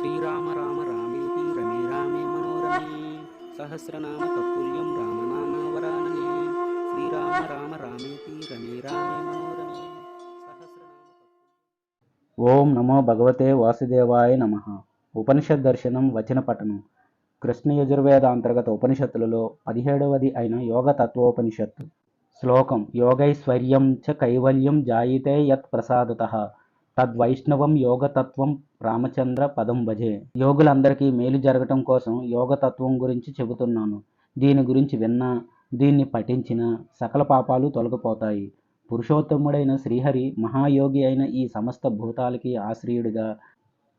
శ్రీరామ రామ రామేతి రమే రామే మనోరమే సహస్రనామ తత్తుల్యం రామనామ వరాననే శ్రీరామ రామ రామేతి రమే రామే మనోరమే ఓం నమో భగవతే వాసుదేవాయ నమ ఉపనిషత్ దర్శనం వచన పఠనం కృష్ణ యజుర్వేద అంతర్గత ఉపనిషత్తులలో పదిహేడవది అయిన యోగ తత్వోపనిషత్తు. శ్లోకం యోగైశ్వర్యం చ కైవల్యం జాయితే యత్ ప్రసాదత. తద్వైష్ణవం యోగతత్వం రామచంద్ర పదం భజే యోగులందరికీ మేలు జరగటం కోసం యోగతత్వం గురించి చెబుతున్నాను. దీని గురించి విన్నా దీన్ని పఠించిన సకల పాపాలు తొలగిపోతాయి. పురుషోత్తముడైన శ్రీహరి మహాయోగి అయిన ఈ సమస్త భూతాలకి ఆశ్రయుడిగా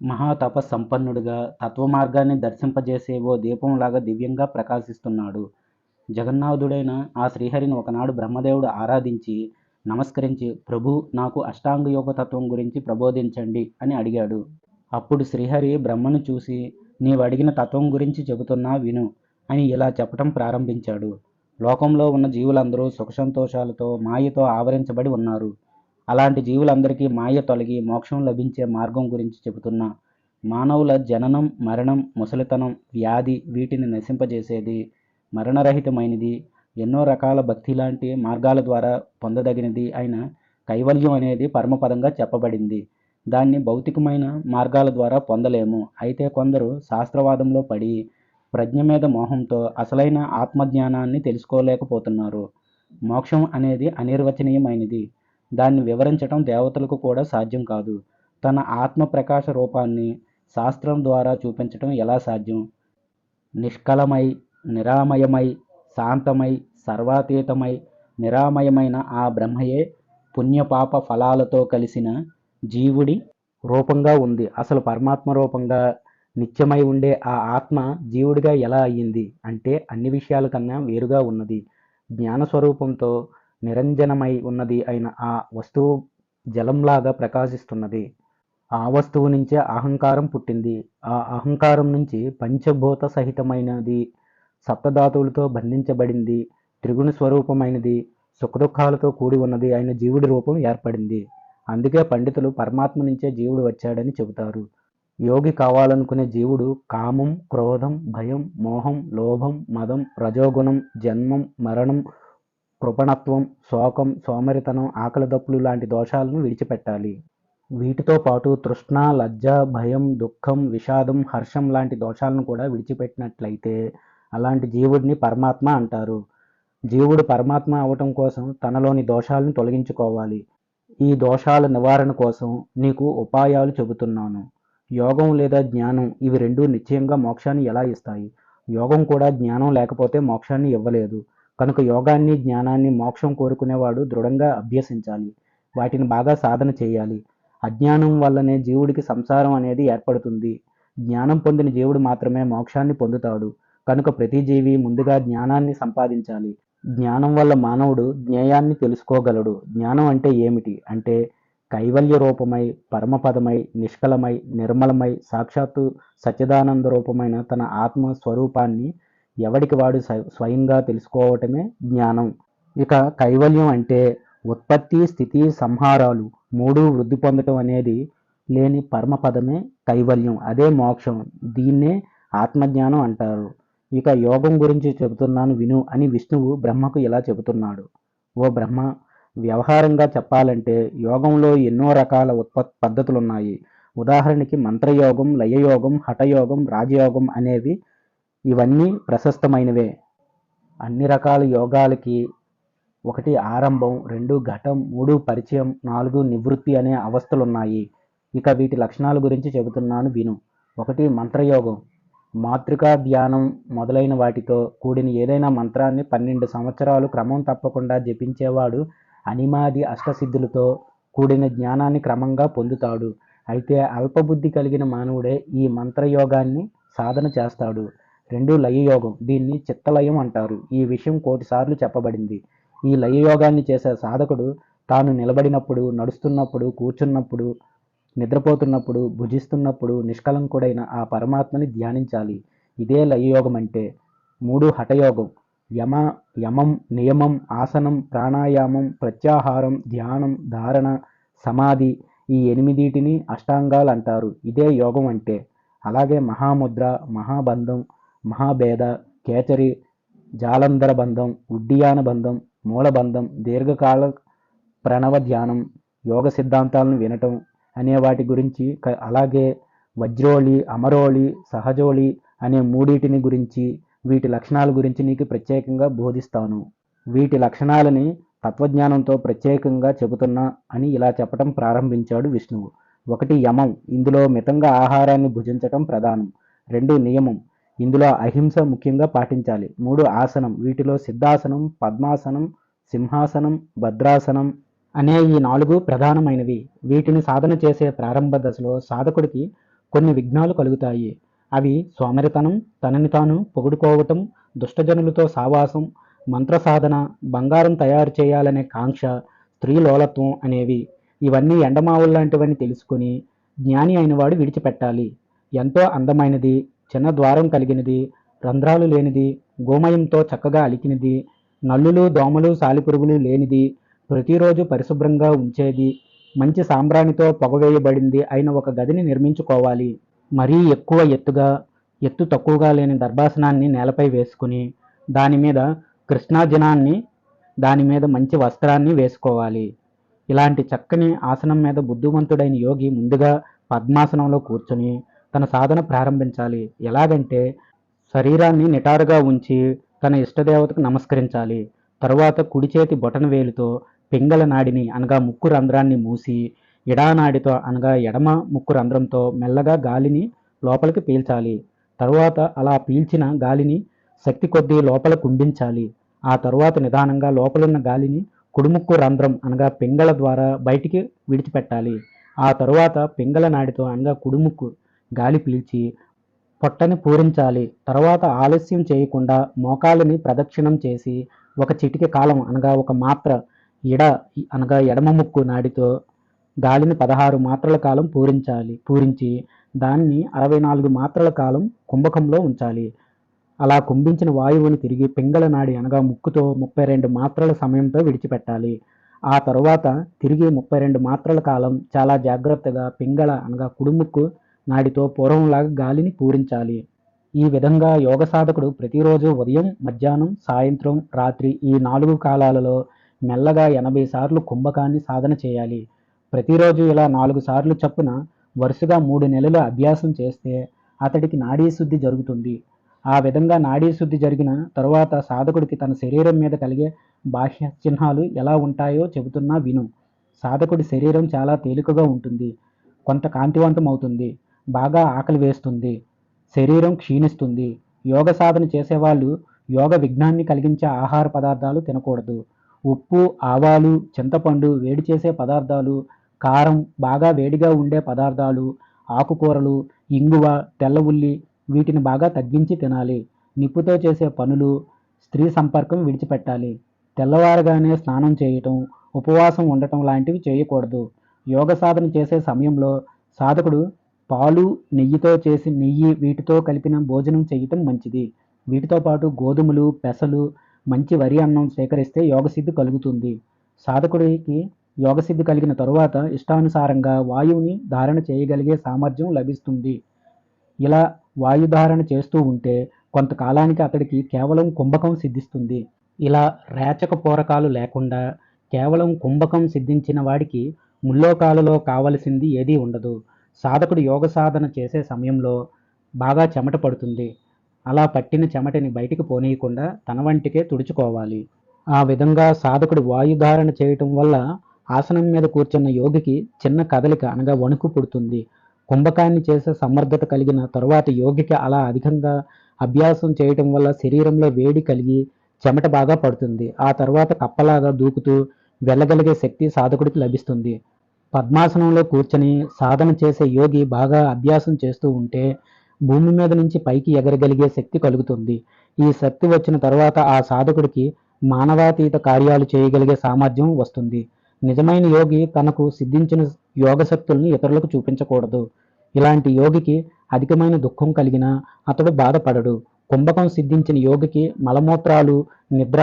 మహాతప సంపన్నుడిగా తత్వమార్గాన్ని దర్శింపజేసే ఓ దీపంలాగా దివ్యంగా ప్రకాశిస్తున్నాడు. జగన్నాథుడైన ఆ శ్రీహరిని ఒకనాడు బ్రహ్మదేవుడు ఆరాధించి నమస్కరించి ప్రభు నాకు అష్టాంగ యోగ తత్వం గురించి ప్రబోధించండి అని అడిగాడు. అప్పుడు శ్రీహరి బ్రహ్మను చూసి నీవు అడిగిన తత్వం గురించి చెబుతున్నా విను అని ఇలా చెప్పటం ప్రారంభించాడు. లోకంలో ఉన్న జీవులందరూ సుఖసంతోషాలతో మాయతో ఆవరించబడి ఉన్నారు. అలాంటి జీవులందరికీ మాయ తొలగి మోక్షం లభించే మార్గం గురించి చెబుతున్నా. మానవుల జననం మరణం ముసలితనం వ్యాధి వీటిని నశింపజేసేది మరణరహితమైనది ఎన్నో రకాల భక్తి లాంటి మార్గాల ద్వారా పొందదగినది అయిన కైవల్యం అనేది పరమపదంగా చెప్పబడింది. దాన్ని భౌతికమైన మార్గాల ద్వారా పొందలేము. అయితే కొందరు శాస్త్రవాదంలో పడి ప్రజ్ఞ మీద మోహంతో అసలైన ఆత్మజ్ఞానాన్ని తెలుసుకోలేకపోతున్నారు. మోక్షం అనేది అనిర్వచనీయమైనది. దాన్ని వివరించడం దేవతలకు కూడా సాధ్యం కాదు. తన ఆత్మ ప్రకాశ రూపాన్ని శాస్త్రం ద్వారా చూపించటం ఎలా సాధ్యం? నిష్కలమై నిరామయమై శాంతమై సర్వాతీతమై నిరామయమైన ఆ బ్రహ్మయే పుణ్యపాప ఫలాలతో కలిసిన జీవుడి రూపంగా ఉంది. అసలు పరమాత్మ రూపంగా నిత్యమై ఉండే ఆ ఆత్మ జీవుడిగా ఎలా అయ్యింది అంటే అన్ని విషయాల కన్నా వేరుగా ఉన్నది. జ్ఞాన స్వరూపంతో నిరంజనమై ఉన్నది అయిన ఆ వస్తువు జలంలాగా ప్రకాశిస్తున్నది. ఆ వస్తువు నుంచే అహంకారం పుట్టింది. ఆ అహంకారం నుంచి పంచభూత సహితమైనది సప్తధాతువులతో బంధించబడింది. త్రిగుణ స్వరూపమైనది సుఖదుఖాలతో కూడి ఉన్నది అయిన జీవుడి రూపం ఏర్పడింది. అందుకే పండితులు పరమాత్మ నుంచే జీవుడు వచ్చాడని చెబుతారు. యోగి కావాలనుకునే జీవుడు కామం క్రోధం భయం మోహం లోభం మదం రజోగుణం జన్మం మరణం కృపణత్వం శోకం సోమరితనం ఆకలి దప్పులు లాంటి దోషాలను విడిచిపెట్టాలి. వీటితో పాటు తృష్ణ లజ్జ భయం దుఃఖం విషాదం హర్షం లాంటి దోషాలను కూడా విడిచిపెట్టినట్లయితే అలాంటి జీవుడిని పరమాత్మ అంటారు. జీవుడు పరమాత్మ అవటం కోసం తనలోని దోషాలను తొలగించుకోవాలి. ఈ దోషాల నివారణ కోసం నీకు ఉపాయాలు చెబుతున్నాను. యోగం లేదా జ్ఞానం ఇవి రెండూ నిశ్చయంగా మోక్షాన్ని ఎలా ఇస్తాయి? యోగం కూడా జ్ఞానం లేకపోతే మోక్షాన్ని ఇవ్వలేదు. కనుక యోగాన్ని జ్ఞానాన్ని మోక్షం కోరుకునేవాడు దృఢంగా అభ్యసించాలి. వాటిని బాగా సాధన చేయాలి. అజ్ఞానం వల్లనే జీవుడికి సంసారం అనేది ఏర్పడుతుంది. జ్ఞానం పొందిన జీవుడు మాత్రమే మోక్షాన్ని పొందుతాడు. కనుక ప్రతి జీవి ముందుగా జ్ఞానాన్ని సంపాదించాలి. జ్ఞానం వల్ల మానవుడు జ్ఞేయాన్ని తెలుసుకోగలడు. జ్ఞానం అంటే ఏమిటి? అంటే కైవల్య రూపమై పరమపదమై నిష్కలమై నిర్మలమై సాక్షాత్తు సచ్చిదానంద రూపమైన తన ఆత్మ స్వరూపాన్ని ఎవడికి వాడు స్వ- స్వయంగా తెలుసుకోవటమే జ్ఞానం. ఇక కైవల్యం అంటే ఉత్పత్తి స్థితి సంహారాలు మూడు వృద్ధి పొందటం అనేది లేని పరమపదమే కైవల్యం. అదే మోక్షం. దీన్నే ఆత్మజ్ఞానం అంటారు. ఇక యోగం గురించి చెబుతున్నాను విను అని విష్ణువు బ్రహ్మకు ఇలా చెబుతున్నాడు. ఓ బ్రహ్మ వ్యవహారంగా చెప్పాలంటే యోగంలో ఎన్నో రకాల ఉత్పత్ పద్ధతులు ఉన్నాయి ఉదాహరణకి మంత్రయోగం లయయోగం హఠయోగం రాజయోగం అనేవి ఇవన్నీ ప్రశస్తమైనవే. అన్ని రకాల యోగాలకి ఒకటి ఆరంభం రెండు ఘటం మూడు పరిచయం నాలుగు నివృత్తి అనే అవస్థలు ఉన్నాయి ఇక వీటి లక్షణాల గురించి చెబుతున్నాను విను. ఒకటి మంత్రయోగం. మాతృకా ధ్యానం మొదలైన వాటితో కూడిన ఏదైనా మంత్రాన్ని పన్నెండు సంవత్సరాలు క్రమం తప్పకుండా జపించేవాడు అనిమాది అష్టసిద్ధులతో కూడిన జ్ఞానాన్ని క్రమంగా పొందుతాడు. అయితే అల్పబుద్ధి కలిగిన మానవుడే ఈ మంత్రయోగాన్ని సాధన చేస్తాడు. రెండు లయయోగం. దీన్ని చిత్తలయం అంటారు. ఈ విషయం కోటిసార్లు చెప్పబడింది. ఈ లయయోగాన్ని చేసే సాధకుడు తాను నిలబడినప్పుడు నడుస్తున్నప్పుడు కూర్చున్నప్పుడు నిద్రపోతున్నప్పుడు భుజిస్తున్నప్పుడు నిష్కలంకుడైన ఆ పరమాత్మని ధ్యానించాలి. ఇదే లయయోగం అంటే మూడు హఠయోగం. యమ యమం నియమం ఆసనం ప్రాణాయామం ప్రత్యాహారం ధ్యానం ధారణ సమాధి ఈ ఎనిమిదిటిని అష్టాంగాలు అంటారు ఇదే యోగం అంటే అలాగే మహాముద్ర మహాబంధం మహాభేద కేచరి జాలంధర బంధం ఉడ్డియాన బంధం మూలబంధం దీర్ఘకాల ప్రణవ ధ్యానం యోగ సిద్ధాంతాలను వినటం అనే వాటి గురించి క- అలాగే వజ్రోళి అమరోళి సహజోళి అనే మూడిటిని గురించి వీటి లక్షణాల గురించి నీకు ప్రత్యేకంగా బోధిస్తాను. వీటి లక్షణాలని తత్వజ్ఞానంతో ప్రత్యేకంగా చెబుతున్నా అని ఇలా చెప్పటం ప్రారంభించాడు విష్ణువు. ఒకటి యమం ఇందులో మితంగా ఆహారాన్ని భుజించటం ప్రధానం. రెండు నియమం ఇందులో అహింస ముఖ్యంగా పాటించాలి. మూడు ఆసనం వీటిలో సిద్ధాసనం పద్మాసనం సింహాసనం భద్రాసనం అనే ఈ నాలుగు ప్రధానమైనవి. వీటిని సాధన చేసే ప్రారంభ దశలో సాధకుడికి కొన్ని విఘ్నాలు కలుగుతాయి. అవి సోమరితనం తనని తాను పొగుడుకోవటం దుష్టజనులతో సావాసం మంత్ర సాధన బంగారం తయారు చేయాలనే కాంక్ష స్త్రీ లోలత్వం అనేవి. ఇవన్నీ ఎండమావుల్లాంటివని తెలుసుకుని జ్ఞాని అయినవాడు విడిచిపెట్టాలి. ఎంతో అందమైనది చిన్న ద్వారం కలిగినది రంధ్రాలు లేనిది గోమయంతో చక్కగా అలికినది నల్లులు దోమలు సాలిపురుగులు లేనిది ప్రతిరోజు పరిశుభ్రంగా ఉంచేది మంచి సాంబ్రాణితో పొగవేయబడింది అయిన ఒక గదిని నిర్మించుకోవాలి. మరీ ఎక్కువ ఎత్తుగా ఎత్తు తక్కువగా లేని దర్భాసనాన్ని నేలపై వేసుకుని దాని మీద కృష్ణాజనాన్ని దాని మీద మంచి వస్త్రాన్ని వేసుకోవాలి. ఇలాంటి చక్కని ఆసనం మీద బుద్ధిమంతుడైన యోగి ముందుగా పద్మాసనంలో కూర్చొని తన సాధన ప్రారంభించాలి. ఎలాగంటే శరీరాన్ని నిటారుగా ఉంచి తన ఇష్టదేవతకు నమస్కరించాలి. తరువాత కుడి చేతి బొటన వేలుతో పింగళ నాడిని అనగా ముక్కు రంధ్రాన్ని మూసి ఎడానాడితో అనగా ఎడమ ముక్కు రంధ్రంతో మెల్లగా గాలిని లోపలికి పీల్చాలి. తరువాత అలా పీల్చిన గాలిని శక్తి కొద్దీ లోపల కుంభించాలి ఆ తరువాత నిదానంగా లోపలున్న గాలిని కుడుముక్కు రంధ్రం అనగా పింగళ ద్వారా బయటికి విడిచిపెట్టాలి. ఆ తరువాత పింగళ నాడితో అనగా కుడుముక్కు గాలి పీల్చి పొట్టని పూరించాలి. తర్వాత ఆలస్యం చేయకుండా మోకాలని ప్రదక్షిణం చేసి ఒక చిటికి కాలం అనగా ఒక మాత్ర ఎడ అనగా ఎడమ ముక్కు నాడితో గాలిని పదహారు మాత్రల కాలం పూరించాలి. పూరించి దాన్ని అరవై నాలుగు మాత్రల కాలం కుంభకంలో ఉంచాలి. అలా కుంభించిన వాయువుని తిరిగి పింగళ నాడి అనగా ముక్కుతో ముప్పై రెండు మాత్రల సమయంతో విడిచిపెట్టాలి. ఆ తరువాత తిరిగి ముప్పై రెండు మాత్రల కాలం చాలా జాగ్రత్తగా పింగళ అనగా కుడుముక్కు నాడితో పూర్వంలాగా గాలిని పూరించాలి. ఈ విధంగా యోగ సాధకుడు ప్రతిరోజు ఉదయం మధ్యాహ్నం సాయంత్రం రాత్రి ఈ నాలుగు కాలాలలో మెల్లగా ఎనభై సార్లు కుంభకాన్ని సాధన చేయాలి. ప్రతిరోజు ఇలా నాలుగు సార్లు చొప్పున వరుసగా మూడు నెలలు అభ్యాసం చేస్తే అతడికి నాడీ శుద్ధి జరుగుతుంది. ఆ విధంగా నాడీ శుద్ధి జరిగిన తరువాత సాధకుడికి తన శరీరం మీద కలిగే బాహ్య చిహ్నాలు ఎలా ఉంటాయో చెబుతున్నా విను. సాధకుడి శరీరం చాలా తేలికగా ఉంటుంది. కొంత కాంతివంతం అవుతుంది. బాగా ఆకలి వేస్తుంది. శరీరం క్షీణిస్తుంది. యోగ సాధన చేసేవాళ్ళు యోగ విఘ్నాన్ని కలిగించే ఆహార పదార్థాలు తినకూడదు. ఉప్పు ఆవాలు చింతపండు వేడి చేసే పదార్థాలు కారం బాగా వేడిగా ఉండే పదార్థాలు ఆకుకూరలు ఇంగువ తెల్ల ఉల్లి వీటిని బాగా తగ్గించి తినాలి. నిప్పుతో చేసే పనులు స్త్రీ సంపర్కం విడిచిపెట్టాలి. తెల్లవారుగానే స్నానం చేయటం ఉపవాసం ఉండటం లాంటివి చేయకూడదు. యోగ సాధన చేసే సమయంలో సాధకుడు పాలు నెయ్యితో చేసి నెయ్యి వీటితో కలిపిన భోజనం చేయటం మంచిది. వీటితో పాటు గోధుమలు పెసలు మంచి వరి అన్నం స్వీకరిస్తే యోగసిద్ధి కలుగుతుంది. సాధకుడికి యోగసిద్ధి కలిగిన తరువాత ఇష్టానుసారంగా వాయువుని ధారణ చేయగలిగే సామర్థ్యం లభిస్తుంది. ఇలా వాయుధారణ చేస్తూ ఉంటే కొంతకాలానికి అతడికి కేవలం కుంభకం సిద్ధిస్తుంది. ఇలా రేచక పూరకాలు లేకుండా కేవలం కుంభకం సిద్ధించిన వాడికి ముల్లోకాలలో కావలసింది ఏదీ ఉండదు. సాధకుడు యోగ సాధన చేసే సమయంలో బాగా చెమట పడుతుంది. అలా పట్టిన చెమటని బయటికి పోనీయకుండా తన వంటికే తుడుచుకోవాలి. ఆ విధంగా సాధకుడు వాయుధారణ చేయటం వల్ల ఆసనం మీద కూర్చున్న యోగికి చిన్న కదలిక అనగా వణుకు పుడుతుంది. కుంభకాన్ని చేసే సమర్థత కలిగిన తరువాత యోగికి అలా అధికంగా అభ్యాసం చేయటం వల్ల శరీరంలో వేడి కలిగి చెమట బాగా పడుతుంది. ఆ తర్వాత కప్పలాగా దూకుతూ వెళ్ళగలిగే శక్తి సాధకుడికి లభిస్తుంది. పద్మాసనంలో కూర్చొని సాధన చేసే యోగి బాగా అభ్యాసం చేస్తూ ఉంటే భూమి మీద నుంచి పైకి ఎగరగలిగే శక్తి కలుగుతుంది. ఈ శక్తి వచ్చిన తర్వాత ఆ సాధకుడికి మానవాతీత కార్యాలు చేయగలిగే సామర్థ్యం వస్తుంది. నిజమైన యోగి తనకు సిద్ధించిన యోగ శక్తుల్ని ఇతరులకు చూపించకూడదు. ఇలాంటి యోగికి అధికమైన దుఃఖం కలిగినా అతడు బాధపడడు. కుంభకం సిద్ధించిన యోగికి మలమూత్రాలు నిద్ర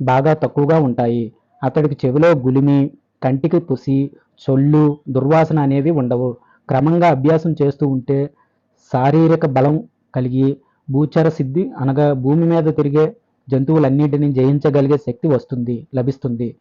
బాగా తక్కువగా ఉంటాయి. అతడికి చెవిలో గులిమి కంటికి పుసి చొల్లు దుర్వాసన అనేవి ఉండవు. క్రమంగా అభ్యాసం చేస్తూ ఉంటే శారీరక బలం కలిగి భూచర సిద్ధి అనగా భూమి మీద తిరిగే జంతువులన్నిటిని జయించగలిగే శక్తి వస్తుంది లభిస్తుంది.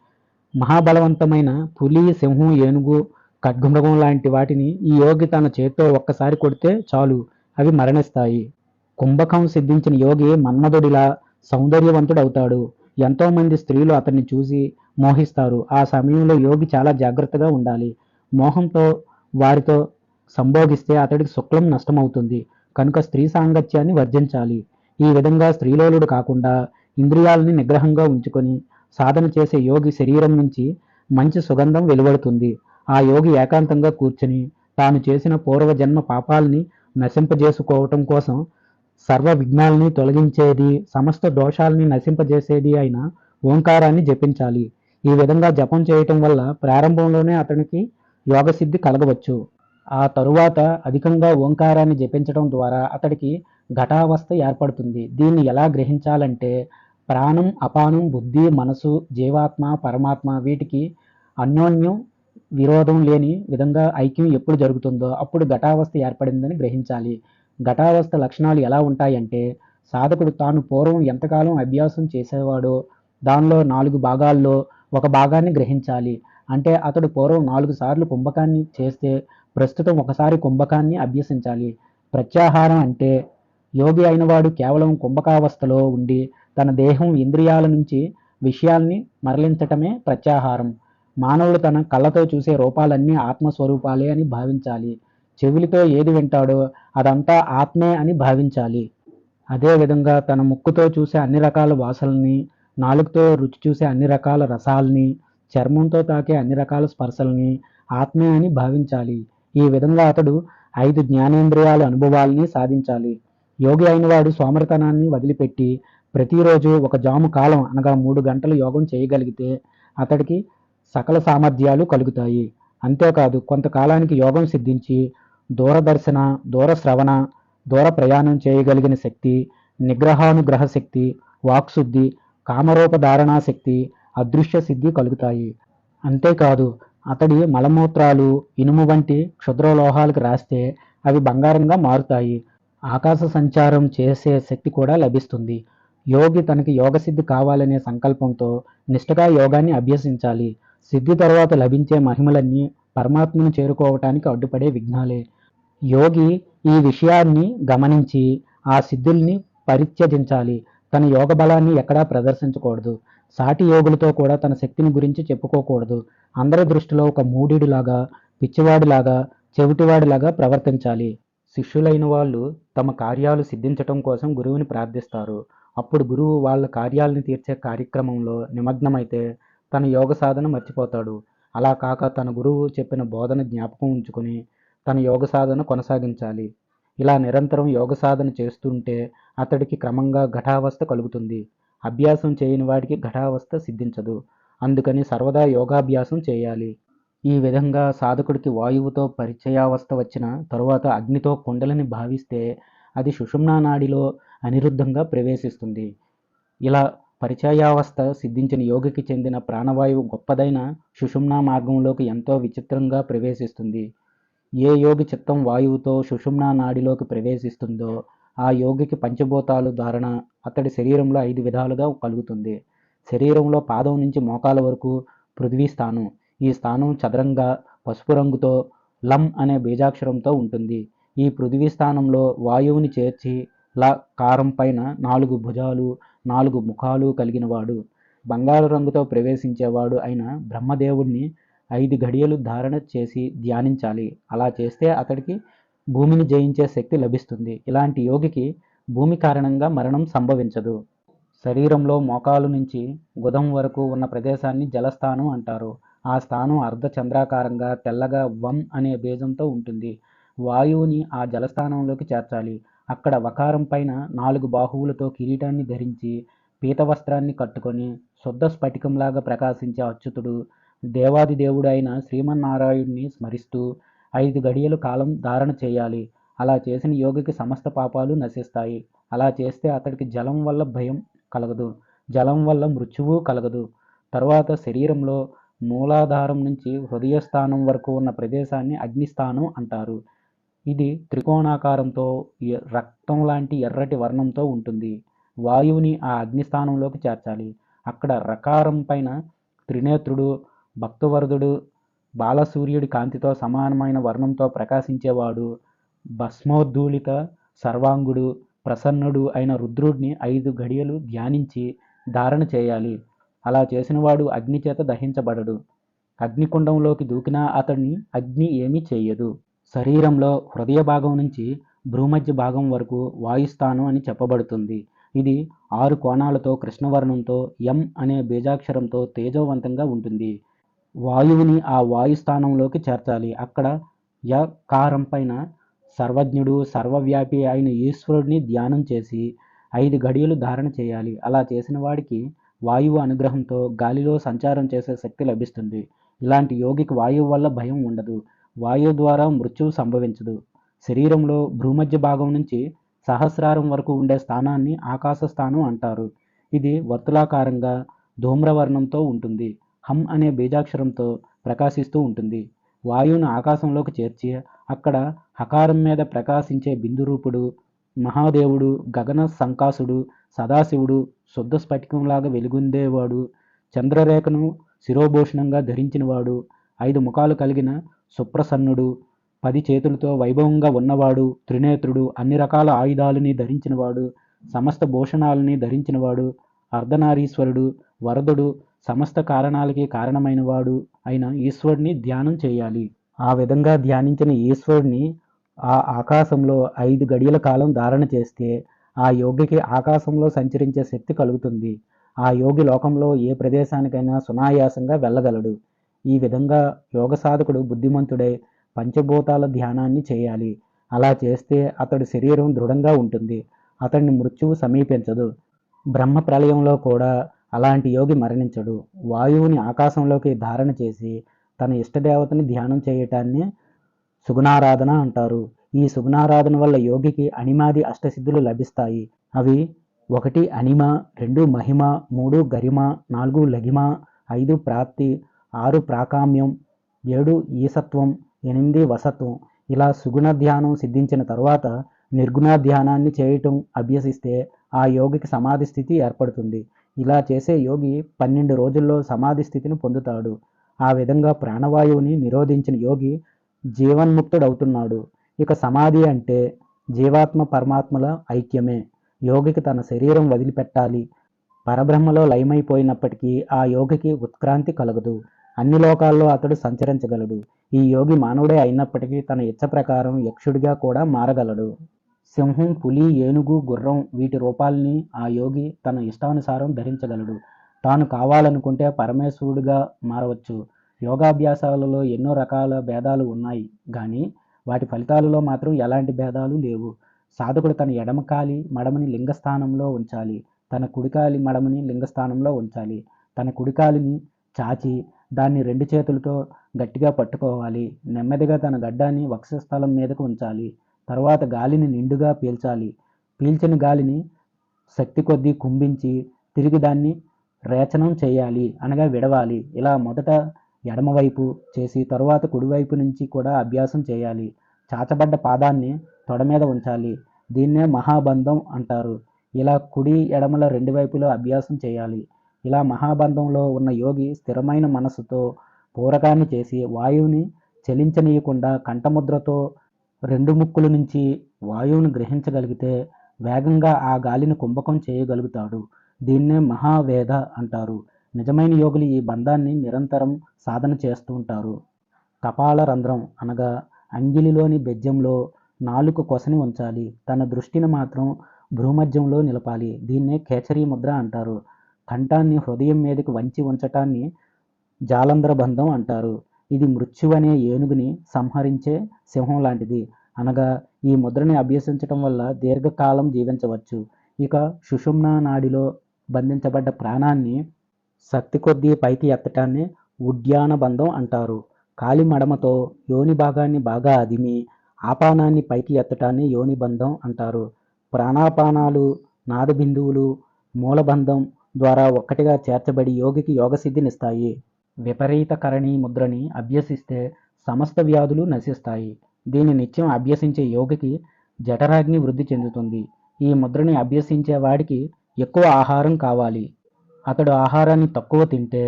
మహాబలవంతమైన పులి సింహం ఏనుగు ఖడ్గమృగం లాంటి వాటిని ఈ యోగి తన చేత్తో ఒక్కసారి కొడితే చాలు అవి మరణిస్తాయి. కుంభకం సిద్ధించిన యోగి మన్మధుడిలా సౌందర్యవంతుడవుతాడు. అవుతాడు ఎంతోమంది స్త్రీలు అతన్ని చూసి మోహిస్తారు. ఆ సమయంలో యోగి చాలా జాగ్రత్తగా ఉండాలి. మోహంతో వారితో సంభోగిస్తే అతడికి శుక్లం నష్టమవుతుంది. కనుక స్త్రీ సాంగత్యాన్ని వర్జించాలి. ఈ విధంగా స్త్రీలోలుడు కాకుండా ఇంద్రియాలని నిగ్రహంగా ఉంచుకొని సాధన చేసే యోగి శరీరం నుంచి మంచి సుగంధం వెలువడుతుంది. ఆ యోగి ఏకాంతంగా కూర్చుని తాను చేసిన పూర్వజన్మ పాపాలని నశింపజేసుకోవటం కోసం సర్వ విఘ్నాలని తొలగించేది సమస్త దోషాలని నశింపజేసేది అయిన ఓంకారాన్ని జపించాలి. ఈ విధంగా జపం చేయటం వల్ల ప్రారంభంలోనే అతనికి యోగసిద్ధి కలగవచ్చు. ఆ తరువాత అధికంగా ఓంకారాన్ని జపించడం ద్వారా అతడికి ఘటావస్థ ఏర్పడుతుంది. దీన్ని ఎలా గ్రహించాలంటే ప్రాణం అపానం బుద్ధి మనసు జీవాత్మ పరమాత్మ వీటికి అన్యోన్యం విరోధం లేని విధంగా ఐక్యం ఎప్పుడు జరుగుతుందో అప్పుడు ఘటావస్థ ఏర్పడిందని గ్రహించాలి. ఘటావస్థ లక్షణాలు ఎలా ఉంటాయంటే సాధకుడు తాను పూర్వం ఎంతకాలం అభ్యాసం చేసేవాడో దానిలో నాలుగు భాగాల్లో ఒక భాగాన్ని గ్రహించాలి. అంటే అతడు పూర్వం నాలుగు సార్లు కుంభకాన్ని చేస్తే ప్రస్తుతం ఒకసారి కుంభకాన్ని అభ్యసించాలి. ప్రత్యాహారం అంటే యోగి అయినవాడు కేవలం కుంభకావస్థలో ఉండి తన దేహం ఇంద్రియాల నుంచి విషయాల్ని మరలించటమే ప్రత్యాహారం. మానవుడు తన కళ్ళతో చూసే రూపాలన్నీ ఆత్మస్వరూపాలే అని భావించాలి. చెవులతో ఏది వింటాడో అదంతా ఆత్మే అని భావించాలి. అదేవిధంగా తన ముక్కుతో చూసే అన్ని రకాల వాసల్ని నాలుగుతో రుచి చూసే అన్ని రకాల రసాల్ని చర్మంతో తాకే అన్ని రకాల స్పర్శల్ని ఆత్మే అని భావించాలి. ఈ విధంగా అతడు ఐదు జ్ఞానేంద్రియాల అనుభవాల్ని సాధించాలి. యోగి అయినవాడు సోమరతనాన్ని వదిలిపెట్టి ప్రతిరోజు ఒక జాము కాలం అనగా మూడు గంటలు యోగం చేయగలిగితే అతడికి సకల సామర్థ్యాలు కలుగుతాయి. అంతేకాదు కొంతకాలానికి యోగం సిద్ధించి దూరదర్శన దూర శ్రవణ దూర ప్రయాణం చేయగలిగిన శక్తి నిగ్రహానుగ్రహ శక్తి వాక్శుద్ధి కామరూపధారణా శక్తి అదృశ్య సిద్ధి కలుగుతాయి. అంతేకాదు అతడి మలమూత్రాలు ఇనుము వంటి క్షుద్రలోహాలకు రాస్తే అవి బంగారంగా మారుతాయి. ఆకాశ సంచారం చేసే శక్తి కూడా లభిస్తుంది. యోగి తనకి యోగసిద్ధి కావాలనే సంకల్పంతో నిష్ఠగా యోగాన్ని అభ్యసించాలి. సిద్ధి తర్వాత లభించే మహిమలన్నీ పరమాత్మను చేరుకోవటానికి అడ్డుపడే విఘ్నాలే. యోగి ఈ విషయాన్ని గమనించి ఆ సిద్ధుల్ని పరిత్యజించాలి. తన యోగ బలాన్ని ఎక్కడా ప్రదర్శించకూడదు. సాటి యోగులతో కూడా తన శక్తిని గురించి చెప్పుకోకూడదు. అందరి దృష్టిలో ఒక మూఢుడిలాగా పిచ్చివాడిలాగా చెవిటివాడిలాగా ప్రవర్తించాలి. శిష్యులైన వాళ్ళు తమ కార్యాలు సిద్ధించటం కోసం గురువుని ప్రార్థిస్తారు. అప్పుడు గురువు వాళ్ళ కార్యాలను తీర్చే కార్యక్రమంలో నిమగ్నమైతే తన యోగ సాధన మర్చిపోతాడు. అలా కాక తన గురువు చెప్పిన బోధన జ్ఞాపకం ఉంచుకొని తన యోగ సాధన కొనసాగించాలి. ఇలా నిరంతరం యోగ సాధన చేస్తుంటే అతడికి క్రమంగా ఘటావస్థ కలుగుతుంది. అభ్యాసం చేయని వాడికి ఘటావస్థ సిద్ధించదు. అందుకని సర్వదా యోగాభ్యాసం చేయాలి. ఈ విధంగా సాధకుడికి వాయువుతో పరిచయావస్థ వచ్చిన తరువాత అగ్నితో కుండలని భావిస్తే అది సుషుమ్నా నాడిలో అనిరుద్ధంగా ప్రవేశిస్తుంది. ఇలా పరిచయావస్థ సిద్ధించిన యోగికి చెందిన ప్రాణవాయువు గొప్పదైన సుషుమ్నా మార్గంలోకి ఎంతో విచిత్రంగా ప్రవేశిస్తుంది. ఏ యోగి చిత్తం వాయువుతో సుషుమ్నా నాడిలోకి ప్రవేశిస్తుందో ఆ యోగికి పంచభూతాలు ధారణ అతడి శరీరంలో ఐదు విధాలుగా కలుగుతుంది. శరీరంలో పాదం నుంచి మోకాల వరకు పృథ్వీ స్థానం. ఈ స్థానం చదరంగా పసుపు రంగుతో లం అనే బీజాక్షరంతో ఉంటుంది. ఈ పృథ్వీ స్థానంలో వాయువుని చేర్చి ల కారం పైన నాలుగు భుజాలు నాలుగు ముఖాలు కలిగినవాడు. బంగారు రంగుతో ప్రవేశించేవాడు అయిన బ్రహ్మదేవుణ్ణి ఐదు ఘడియలు ధారణ చేసి ధ్యానించాలి. అలా చేస్తే అతడికి భూమిని జయించే శక్తి లభిస్తుంది. ఇలాంటి యోగికి భూమి కారణంగా మరణం సంభవించదు. శరీరంలో మోకాలు నుంచి గుదం వరకు ఉన్న ప్రదేశాన్ని జలస్థానం అంటారు. ఆ స్థానం అర్ధ చంద్రాకారంగా తెల్లగా వం అనే బీజంతో ఉంటుంది. వాయువుని ఆ జలస్థానంలోకి చేర్చాలి. అక్కడ వకారం పైన నాలుగు బాహువులతో కిరీటాన్ని ధరించి పీత వస్త్రాన్ని కట్టుకొని శుద్ధ స్ఫటికంలాగా ప్రకాశించే అచ్యుతుడు దేవాది దేవుడు అయిన శ్రీమన్నారాయణుడిని స్మరిస్తూ ఐదు గడియలు కాలం ధారణ చేయాలి. అలా చేసిన యోగికి సమస్త పాపాలు నశిస్తాయి. అలా చేస్తే అతడికి జలం వల్ల భయం కలగదు. జలం వల్ల మృత్యువు కలగదు. తరువాత శరీరంలో మూలాధారం నుంచి హృదయస్థానం వరకు ఉన్న ప్రదేశాన్ని అగ్నిస్థానం అంటారు. ఇది త్రికోణాకారంతో రక్తం లాంటి ఎర్రటి వర్ణంతో ఉంటుంది. వాయువుని ఆ అగ్నిస్థానంలోకి చేర్చాలి. అక్కడ రకారం పైన త్రినేత్రుడు భక్తవరదుడు బాలసూర్యుడి కాంతితో సమానమైన వర్ణంతో ప్రకాశించేవాడు భస్మోద్దూలిత సర్వాంగుడు ప్రసన్నుడు అయిన రుద్రుడిని ఐదు గడియలు ధ్యానించి ధారణ చేయాలి. అలా చేసినవాడు అగ్ని చేత దహించబడడు. అగ్నికుండంలోకి దూకినా అతడిని అగ్ని ఏమీ చేయదు. శరీరంలో హృదయ భాగం నుంచి భ్రూమధ్య భాగం వరకు వాయుస్థానం అని చెప్పబడుతుంది. ఇది ఆరు కోణాలతో కృష్ణవర్ణంతో ఎం అనే బీజాక్షరంతో తేజోవంతంగా ఉంటుంది. వాయువుని ఆ వాయుస్థానంలోకి చేర్చాలి. అక్కడ య కారం పైన సర్వజ్ఞుడు సర్వవ్యాపి అయిన ఈశ్వరుడిని ధ్యానం చేసి ఐదు గడియలు ధారణ చేయాలి. అలా చేసిన వాడికి వాయువు అనుగ్రహంతో గాలిలో సంచారం చేసే శక్తి లభిస్తుంది. ఇలాంటి యోగికి వాయువు వల్ల భయం ఉండదు. వాయువు ద్వారా మృత్యువు సంభవించదు. శరీరంలో భూమధ్య భాగం నుంచి సహస్రారం వరకు ఉండే స్థానాన్ని ఆకాశ స్థానం అంటారు. ఇది వర్తులాకారంగా ధూమ్రవర్ణంతో ఉంటుంది. హం అనే బీజాక్షరంతో ప్రకాశిస్తూ ఉంటుంది. వాయువును ఆకాశంలోకి చేర్చి అక్కడ హకారం మీద ప్రకాశించే బిందురూపుడు మహాదేవుడు గగన సంకాసుడు సదాశివుడు శుద్ధ స్ఫటికంలాగా వెలుగుందేవాడు చంద్రరేఖను శిరోభూషణంగా ధరించినవాడు ఐదు ముఖాలు కలిగిన సుప్రసన్నుడు పది చేతులతో వైభవంగా ఉన్నవాడు త్రినేత్రుడు అన్ని రకాల ఆయుధాలని ధరించినవాడు సమస్త భూషణాలని ధరించినవాడు అర్ధనారీశ్వరుడు వరదుడు సమస్త కారణాలకి కారణమైనవాడు అయిన ఈశ్వరుని ధ్యానం చేయాలి. ఆ విధంగా ధ్యానించిన ఈశ్వరుని ఆ ఆకాశంలో ఐదు గడియల కాలం ధారణ చేస్తే ఆ యోగికి ఆకాశంలో సంచరించే శక్తి కలుగుతుంది. ఆ యోగి లోకంలో ఏ ప్రదేశానికైనా సునాయాసంగా వెళ్ళగలడు. ఈ విధంగా యోగ సాధకుడు బుద్ధిమంతుడై పంచభూతాల ధ్యానాన్ని చేయాలి. అలా చేస్తే అతడి శరీరం దృఢంగా ఉంటుంది. అతడిని మృత్యువు సమీపించదు. బ్రహ్మ ప్రళయంలో కూడా అలాంటి యోగి మరణించడు. వాయువుని ఆకాశంలోకి ధారణ చేసి తన ఇష్టదేవతని ధ్యానం చేయటాన్ని సుగుణారాధన అంటారు. ఈ సుగుణారాధన వల్ల యోగికి అనిమాది అష్టసిద్ధులు లభిస్తాయి. అవి ఒకటి అనిమ రెండు మహిమ మూడు గరిమ నాలుగు లగిమ ఐదు ప్రాప్తి ఆరు ప్రాకామ్యం ఏడు ఈసత్వం ఎనిమిది వసత్వం. ఇలా సుగుణ ధ్యానం సిద్ధించిన తర్వాత నిర్గుణ ధ్యానాన్ని చేయటం అభ్యసిస్తే ఆ యోగికి సమాధి స్థితి ఏర్పడుతుంది. ఇలా చేసే యోగి పన్నెండు రోజుల్లో సమాధి స్థితిని పొందుతాడు. ఆ విధంగా ప్రాణవాయువుని నిరోధించిన యోగి జీవన్ముక్తుడవుతున్నాడు. ఇక సమాధి అంటే జీవాత్మ పరమాత్మల ఐక్యమే. యోగికి తన శరీరం వదిలిపెట్టాలి. పరబ్రహ్మలో లయమైపోయినప్పటికీ ఆ యోగికి ఉత్క్రాంతి కలగదు. అన్ని లోకాల్లో అతడు సంచరించగలడు. ఈ యోగి మానవుడే అయినప్పటికీ తన ఇచ్చ ప్రకారం యక్షుడిగా కూడా మారగలడు. సింహం పులి ఏనుగు గుర్రం వీటి రూపాల్ని ఆ యోగి తన ఇష్టానుసారం ధరించగలడు. తాను కావాలనుకుంటే పరమేశ్వరుడిగా మారవచ్చు. యోగాభ్యాసాలలో ఎన్నో రకాల భేదాలు ఉన్నాయి. కానీ వాటి ఫలితాలలో మాత్రం ఎలాంటి భేదాలు లేవు. సాధకుడు తన ఎడమ కాలి మడమని లింగస్థానంలో ఉంచాలి. తన కుడికాలి మడమని లింగస్థానంలో ఉంచాలి. తన కుడికాలిని చాచి దాన్ని రెండు చేతులతో గట్టిగా పట్టుకోవాలి. నెమ్మదిగా తన గడ్డాన్ని వక్షస్థలం మీదకు ఉంచాలి. తర్వాత గాలిని నిండుగా పీల్చాలి. పీల్చిన గాలిని శక్తి కొద్దీ కుంభించి తిరిగి దాన్ని రేచనం చేయాలి అనగా విడవాలి. ఇలా మొదట ఎడమవైపు చేసి తరువాత కుడివైపు నుంచి కూడా అభ్యాసం చేయాలి. చాచబడ్డ పాదాన్ని తొడ మీద ఉంచాలి. దీన్నే మహాబంధం అంటారు. ఇలా కుడి ఎడమల రెండు వైపులో అభ్యాసం చేయాలి. ఇలా మహాబంధంలో ఉన్న యోగి స్థిరమైన మనసుతో పూరకాన్ని చేసి వాయువుని చలించనీయకుండా కంఠముద్రతో రెండు ముక్కుల నుంచి వాయువును గ్రహించగలిగితే వేగంగా ఆ గాలిని కుంభకం చేయగలుగుతాడు. దీన్నే మహావేద అంటారు. నిజమైన యోగులు ఈ బంధాన్ని నిరంతరం సాధన చేస్తూ ఉంటారు. కపాల రంధ్రం అనగా అంగిలిలోని బెజ్జంలో నాలుక కొసని ఉంచాలి. తన దృష్టిని మాత్రం భ్రూమధ్యంలో నిలపాలి. దీన్నే కేచరీ ముద్ర అంటారు. కంఠాన్ని హృదయం మీదకి వంచి ఉంచటాన్ని జాలంధ్ర బంధం అంటారు. ఇది మృత్యు అనే ఏనుగుని సంహరించే సింహం లాంటిది. అనగా ఈ ముద్రని అభ్యసించటం వల్ల దీర్ఘకాలం జీవించవచ్చు. ఇక సుషుమ్నా నాడిలో బంధించబడ్డ ప్రాణాన్ని శక్తి కొద్దీ పైకి ఎత్తటాన్ని ఉద్యాన బంధం అంటారు. కాలి మడమతో యోని భాగాన్ని బాగా అదిమి ఆపానాన్ని పైకి ఎత్తటాన్ని యోని బంధం అంటారు. ప్రాణాపానాలు నాద బిందువులు మూలబంధం ద్వారా ఒక్కటిగా చేర్చబడి యోగికి యోగసిద్ధినిస్తాయి. విపరీత కరణి ముద్రని అభ్యసిస్తే సమస్త వ్యాధులు నశిస్తాయి. దీన్ని నిత్యం అభ్యసించే యోగికి జఠరాగ్ని వృద్ధి చెందుతుంది. ఈ ముద్రని అభ్యసించే వాడికి ఎక్కువ ఆహారం కావాలి. అతడు ఆహారాన్ని తక్కువ తింటే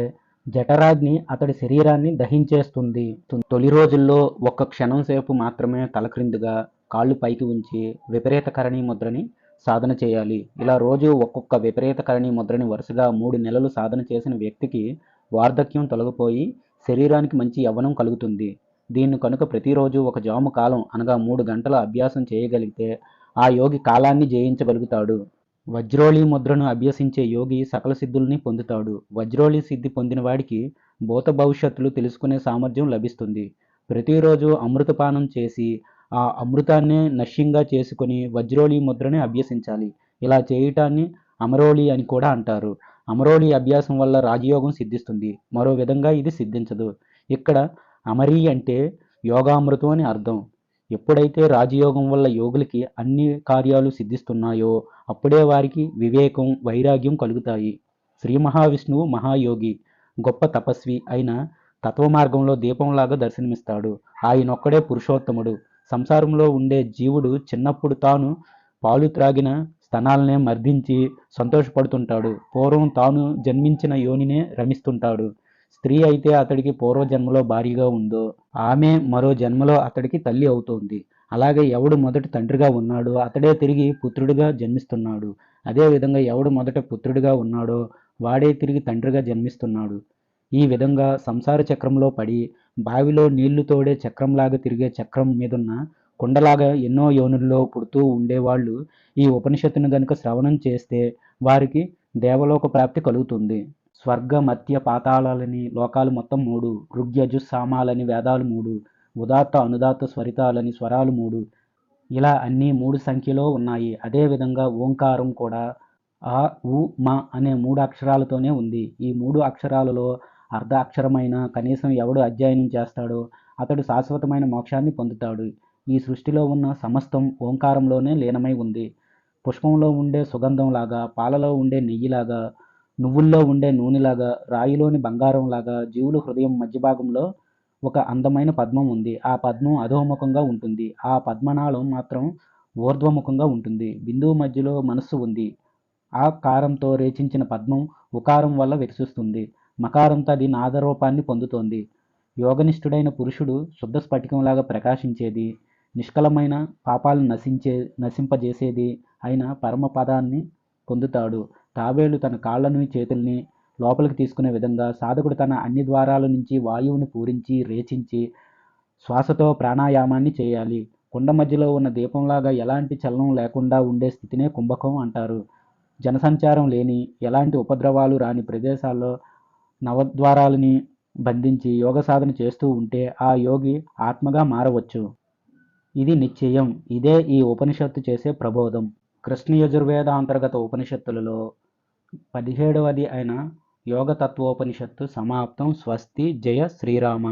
జఠరాగ్ని అతడి శరీరాన్ని దహించేస్తుంది. తొలి రోజుల్లో ఒక్క క్షణం సేపు మాత్రమే తలక్రిందుగా కాళ్ళు పైకి ఉంచి విపరీత కరణీ ముద్రని సాధన చేయాలి. ఇలా రోజు ఒక్కొక్క విపరీత కరణీ ముద్రని వరుసగా మూడు నెలలు సాధన చేసిన వ్యక్తికి వార్ధక్యం తొలగిపోయి శరీరానికి మంచి యవ్వనం కలుగుతుంది. దీన్ని కనుక ప్రతిరోజు ఒక జాము కాలం అనగా మూడు గంటల అభ్యాసం చేయగలిగితే ఆ యోగి కాలాన్ని జయించగలుగుతాడు. వజ్రోళి ముద్రను అభ్యసించే యోగి సకల సిద్ధుల్ని పొందుతాడు. వజ్రోళి సిద్ధి పొందిన వాడికి భూత భవిష్యత్తులు తెలుసుకునే సామర్థ్యం లభిస్తుంది. ప్రతిరోజు అమృతపానం చేసి ఆ అమృతాన్నే నశ్యంగా చేసుకుని వజ్రోళి ముద్రని అభ్యసించాలి. ఇలా చేయటాన్ని అమరోళి అని కూడా అంటారు. అమరోళి అభ్యాసం వల్ల రాజయోగం సిద్ధిస్తుంది. మరో విధంగా ఇది సిద్ధించదు. ఇక్కడ అమరీ అంటే యోగామృతం అని అర్థం. ఎప్పుడైతే రాజయోగం వల్ల యోగులకి అన్ని కార్యాలు సిద్ధిస్తున్నాయో అప్పుడే వారికి వివేకం వైరాగ్యం కలుగుతాయి. శ్రీ మహావిష్ణువు మహాయోగి గొప్ప తపస్వి అయిన తత్వ మార్గంలో దీపంలాగా దర్శనమిస్తాడు. ఆయనొక్కడే పురుషోత్తముడు. సంసారంలో ఉండే జీవుడు చిన్నప్పుడు తాను పాలు త్రాగిన స్తనాలనే మర్దించి సంతోషపడుతుంటాడు. పూర్వం తాను జన్మించిన యోనినే రమిస్తుంటాడు. స్త్రీ అయితే అతడికి పూర్వజన్మలో భారీగా ఉందో ఆమె మరో జన్మలో అతడికి తల్లి అవుతోంది. అలాగే ఎవడు మొదటి తండ్రిగా ఉన్నాడో అతడే తిరిగి పుత్రుడిగా జన్మిస్తున్నాడు. అదేవిధంగా ఎవడు మొదట పుత్రుడిగా ఉన్నాడో వాడే తిరిగి తండ్రిగా జన్మిస్తున్నాడు. ఈ విధంగా సంసార చక్రంలో పడి బావిలో నీళ్ళు తోడే చక్రంలాగా తిరిగే చక్రం మీదున్న కుండలాగా ఎన్నో యోనుల్లో పుడుతూ ఉండేవాళ్ళు ఈ ఉపనిషత్తును గనుక శ్రవణం చేస్తే వారికి దేవలోక ప్రాప్తి కలుగుతుంది. స్వర్గ మత్య పాతాళాలని లోకాలు మొత్తం మూడు ఋగ్యజు సామాలని వేదాలు మూడు ఉదాత్త అనుదాత్త స్వరితాలని స్వరాలు మూడు. ఇలా అన్నీ మూడు సంఖ్యలో ఉన్నాయి. అదేవిధంగా ఓంకారం కూడా ఆ ఉ మ అనే మూడు అక్షరాలతోనే ఉంది. ఈ మూడు అక్షరాలలో అర్ధ అక్షరమైన కనీసం ఎవడు అధ్యయనం చేస్తాడో అతడు శాశ్వతమైన మోక్షాన్ని పొందుతాడు. ఈ సృష్టిలో ఉన్న సమస్తం ఓంకారంలోనే లీనమై ఉంది. పుష్పంలో ఉండే సుగంధంలాగా పాలలో ఉండే నెయ్యిలాగా నువ్వుల్లో ఉండే నూనెలాగా రాయిలోని బంగారంలాగా జీవుల హృదయం మధ్య భాగంలో ఒక అందమైన పద్మం ఉంది. ఆ పద్మం అధోముఖంగా ఉంటుంది. ఆ పద్మనాళం మాత్రం ఊర్ధ్వముఖంగా ఉంటుంది. బిందువు మధ్యలో మనస్సు ఉంది. ఆ కారంతో రేచించిన పద్మం ఉకారం వల్ల వికసిస్తుంది. మకారంతో అది నాదరూపాన్ని పొందుతోంది. యోగనిష్ఠుడైన పురుషుడు శుద్ధ స్ఫటికంలాగా ప్రకాశించేది నిష్కలమైన పాపాలను నశించే నశింపజేసేది అయిన పరమపదాన్ని పొందుతాడు. తాబేలు తన కాళ్ళను చేతుల్ని లోపలికి తీసుకునే విధంగా సాధకుడు తన అన్ని ద్వారాల నుంచి వాయువుని పూరించి రేచించి శ్వాసతో ప్రాణాయామాన్ని చేయాలి. కుండ మధ్యలో ఉన్న దీపంలాగా ఎలాంటి చలనం లేకుండా ఉండే స్థితినే కుంభకం అంటారు. జనసంచారం లేని ఎలాంటి ఉపద్రవాలు రాని ప్రదేశాల్లో నవద్వారాలని బంధించి యోగ సాధన చేస్తూ ఉంటే ఆ యోగి ఆత్మగా మారవచ్చు. ఇది నిశ్చయం. ఇదే ఈ ఉపనిషత్తు చేసే ప్రబోధం. కృష్ణ యజుర్వేద అంతర్గత ఉపనిషత్తులలో పదిహేడవది అయిన యోగతత్వోపనిషత్తు సమాప్తం. స్వస్తి. జయ శ్రీరామ.